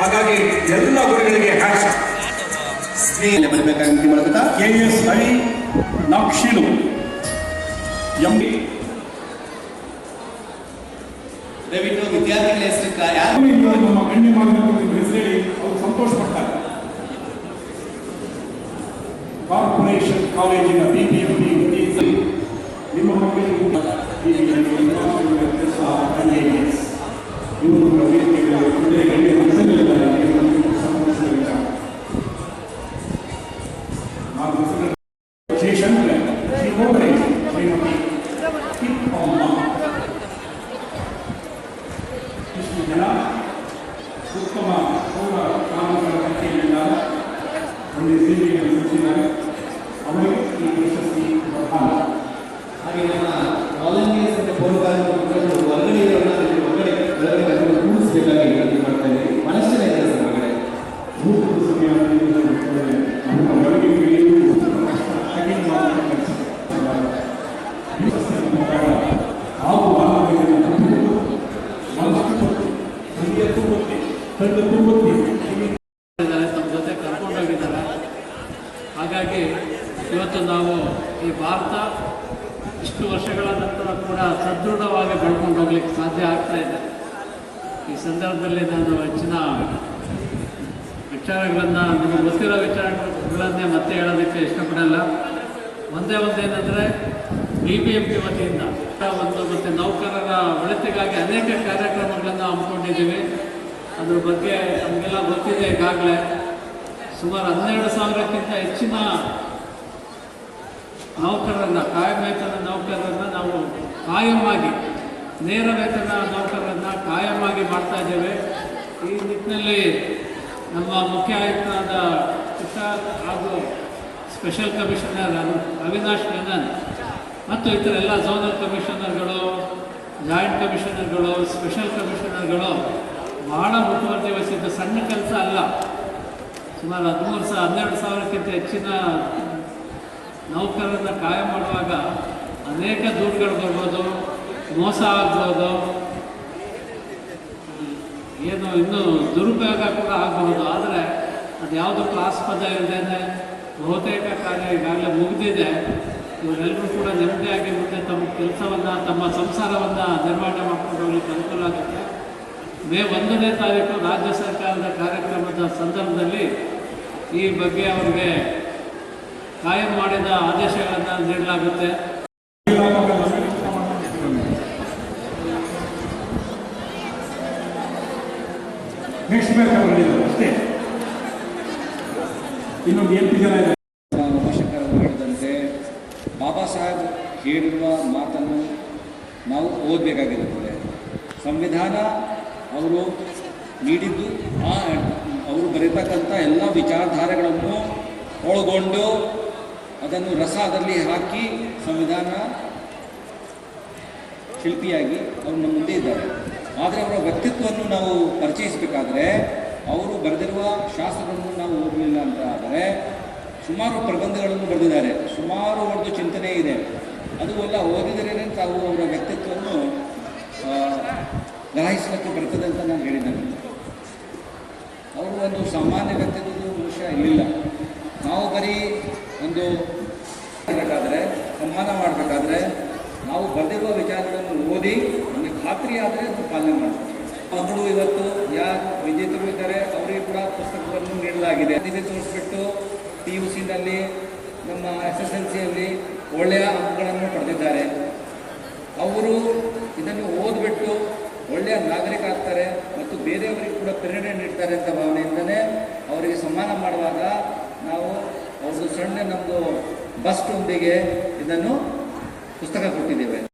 ಹಾಗಾಗಿ ಎಲ್ಲ ಗುರುಗಳಿಗೆ ಹ್ಯಾಟ್ಸ್ ಬರಬೇಕಾಗಿ ಮೂಲಕ ಕೆ ಎಸ್ ಎಂ ದಯವಿಟ್ಟು ವಿದ್ಯಾರ್ಥಿಗಳ ಹೆಸರು ಯಾರು? ನಮ್ಮ ಗಣ್ಯ ಮಾಧ್ಯಮದಲ್ಲಿ ಸಂತೋಷ ಪಡ್ತಾರೆ ಕಾರ್ಪೊರೇಷನ್ ಕಾಲೇಜಿನ ಬಿ ಪಿ ಎಂ ಪಿ ನಿಮ್ಮ ಮಕ್ಕಳಿಗೂ ಹಾಗೆ ನಮ್ಮ ವಾಲಂಟಿಯರ್ಸ್ ಅಂತ ಪೌರಕಾರ್ಮಿಕ ಮಿತ್ರರು ಹೊರಗಡೆ ಇರೋರನ್ನ ನಮ್ಮ ಜೊತೆ ಕರ್ಕೊಂಡೋಗಿದ್ದಾರೆ ಹಾಗಾಗಿ ಇವತ್ತು ನಾವು ಈ ಭಾರತ ಇಷ್ಟು ವರ್ಷಗಳ ನಂತರ ಕೂಡ ಸದೃಢವಾಗಿ ಬೆಳ್ಕೊಂಡು ಹೋಗ್ಲಿಕ್ಕೆ ಸಾಧ್ಯ ಆಗ್ತಾ ಇದೆ. ಈ ಸಂದರ್ಭದಲ್ಲಿ ನಾನು ಹೆಚ್ಚಿನ ವಿಚಾರಗಳನ್ನು, ನಿಮಗೆ ಗೊತ್ತಿರೋ ವಿಚಾರಗಳನ್ನೇ ಮತ್ತೆ ಹೇಳೋದಕ್ಕೆ ಇಷ್ಟಪಡಲ್ಲ. ಒಂದೇ ಒಂದೇನೆಂದರೆ ಬಿ ಬಿ ಎಂ ಪಿ ವತಿಯಿಂದ ಒಂದು ಮತ್ತು ನೌಕರರ ಒಳಿತಿಗಾಗಿ ಅನೇಕ ಕಾರ್ಯಕ್ರಮಗಳನ್ನು ಹಮ್ಮಿಕೊಂಡಿದ್ದೀವಿ. ಅದ್ರ ಬಗ್ಗೆ ನಮಗೆಲ್ಲ ಗೊತ್ತಿದೆ ಈಗಾಗಲೇ. ಸುಮಾರು ಹನ್ನೆರಡು ಸಾವಿರಕ್ಕಿಂತ ಹೆಚ್ಚಿನ ನೌಕರರನ್ನು, ಕಾಯಂ ವೇತನ ನೌಕರರನ್ನು ನಾವು ಕಾಯಮಾಗಿ ನೇರ ವೇತನ ನೌಕರರನ್ನ ಕಾಯಮಾಗಿ ಮಾಡ್ತಾ ಇದ್ದೇವೆ. ಈ ನಿಟ್ಟಿನಲ್ಲಿ ನಮ್ಮ ಮುಖ್ಯ ಆಯುಕ್ತರಾದ ತುಷಾರ್ ಹಾಗೂ ಸ್ಪೆಷಲ್ ಕಮಿಷನರ್ ಅವಿನಾಶ್ ಮೆನನ್ ಮತ್ತು ಇತರ ಎಲ್ಲ ಝೋನಲ್ ಕಮಿಷನರ್ಗಳು, ಜಾಯಿಂಟ್ ಕಮಿಷನರ್ಗಳು, ಸ್ಪೆಷಲ್ ಕಮಿಷನರ್ಗಳು ಬಹಳ ಮುತುವರ್ಜಿ ವಹಿಸಿದ್ದು ಸಣ್ಣ ಕೆಲಸ ಅಲ್ಲ. ಸುಮಾರು ಹದಿಮೂರು ಸಾವಿರ ಹನ್ನೆರಡು ಸಾವಿರಕ್ಕಿಂತ ಹೆಚ್ಚಿನ ನೌಕರರನ್ನ ಕಾಯಂ ಮಾಡುವಾಗ ಅನೇಕ ದೂರುಗಳು ಬರ್ಬೋದು. ಮೋಸ ಆಗ್ಬೋದು ಏನು ಇನ್ನೂ ದುರುಪಯೋಗ ಕೂಡ ಆಗಬಹುದು. ಆದರೆ ಅದು ಯಾವುದಕ್ಕೂ ಆಸ್ಪದ ಇಲ್ಲದೇ ಬಹುತೇಕ ಕಾರ್ಯ ಈಗಾಗಲೇ ಮುಗಿದಿದೆ. ಇವರೆಲ್ಲರೂ ಕೂಡ ನೆಮ್ಮದಿಯಾಗಿ ಮುಂದೆ ತಮ್ಮ ಕೆಲಸವನ್ನು, ತಮ್ಮ ಸಂಸಾರವನ್ನು ನಿರ್ವಹಣೆ ಮಾಡ್ಕೊಂಡು ಅನುಕೂಲ ಆಗುತ್ತೆ. ಮೇ ಒಂದನೇ ತಾರೀಕು ರಾಜ್ಯ ಸರ್ಕಾರದ ಕಾರ್ಯಕ್ರಮದ ಸಂದರ್ಭದಲ್ಲಿ ಈ ಬಗ್ಗೆ ಅವರಿಗೆ ಕಾಯಂ ಮಾಡಿದ ಆದೇಶಗಳನ್ನು ನೀಡಲಾಗುತ್ತೆ. ನೆಕ್ಸ್ಟ್ ಅವರಿಗೆ ಅಷ್ಟೇ. ಇನ್ನೊಂದು ಎಂಟು ಜನ ಇದ್ದಾರೆ. ಉಪಶಂಕರವರು ಹೇಳಿದಂತೆ ಬಾಬಾ ಸಾಹೇಬ್ ಹೇಳಿರುವ ಮಾತನ್ನು ನಾವು ಓದಬೇಕಾಗಿರುತ್ತದೆ ಸಂವಿಧಾನ ಅವರು ನೀಡಿದ್ದು, ಆ ಅವರು ಬರೀತಕ್ಕಂಥ ಎಲ್ಲ ವಿಚಾರಧಾರೆಗಳನ್ನು ಒಳಗೊಂಡು ಅದನ್ನು ರಸದಲ್ಲಿ ಹಾಕಿ ಸಂವಿಧಾನ ಶಿಲ್ಪಿಯಾಗಿ ಅವರು ನಮ್ಮ ಮುಂದೆ ಇದ್ದಾರೆ. ಆದರೆ ಅವರ ವ್ಯಕ್ತಿತ್ವವನ್ನು ನಾವು ಪರಿಚಯಿಸಬೇಕಾದ್ರೆ ಅವರು ಬರೆದಿರುವ ಶಾಸ್ತ್ರಗಳನ್ನು ನಾವು ಓದಲಿಲ್ಲ ಅಂತ ಆದರೆ ಸುಮಾರು ಪ್ರಬಂಧಗಳನ್ನು ಬರೆದಿದ್ದಾರೆ. ಸುಮಾರು ಒಂದು ಚಿಂತನೆ ಇದೆ. ಅದು ಎಲ್ಲ ಓದಿದರೆ ತಾವು ಅವರ ವ್ಯಕ್ತಿತ್ವವನ್ನು ಗ್ರಹಿಸಲಿಕ್ಕೆ ಬರ್ತದೆ ಅಂತ ನಾನು ಹೇಳಿದ್ದೇನೆ. ಅವರು ಒಂದು ಸಾಮಾನ್ಯ ವ್ಯಕ್ತಿತ್ವದ ಮನುಷ್ಯ ಇಲ್ಲ. ನಾವು ಬರೀ ಒಂದು ಬರೆದಿರುವ ವಿಚಾರಗಳನ್ನು ಓದಿ ನಮಗೆ ಖಾತ್ರಿ ಆದರೆ ಅದು ಪಾಲನೆ ಮಾಡಬೇಕು ಮಕ್ಕಳು ಇವತ್ತು ಯಾರು ವಿಜೇತರು ಇದ್ದಾರೆ, ಅವರಿಗೆ ಕೂಡ ಪುಸ್ತಕವನ್ನು ನೀಡಲಾಗಿದೆ. ಅದನ್ನೇ ತೋರಿಸ್ಬಿಟ್ಟು ಪಿ ಯು ಸಿನಲ್ಲಿ ನಮ್ಮ ಎಸ್ ಎಸ್ ಎಲ್ ಸಿಯಲ್ಲಿ ಒಳ್ಳೆಯ ಅಂಕಗಳನ್ನು ಪಡೆದಿದ್ದಾರೆ. ಅವರು ಇದನ್ನು ಓದ್ಬಿಟ್ಟು ಒಳ್ಳೆಯ ನಾಗರಿಕ ಆಗ್ತಾರೆ ಮತ್ತು ಬೇರೆಯವರಿಗೆ ಕೂಡ ಪ್ರೇರಣೆ ನೀಡ್ತಾರೆ ಅಂತ ಭಾವನೆಯಿಂದನೇ ಅವರಿಗೆ ಸಮ್ಮಾನ ಮಾಡುವಾಗ ನಾವು ಅವ್ರದ್ದು ಸಣ್ಣ ನಮ್ಮದು ಬಸ್ಟೊಂದಿಗೆ ಇದನ್ನು পুস্তকে ভর্তি দেবেন।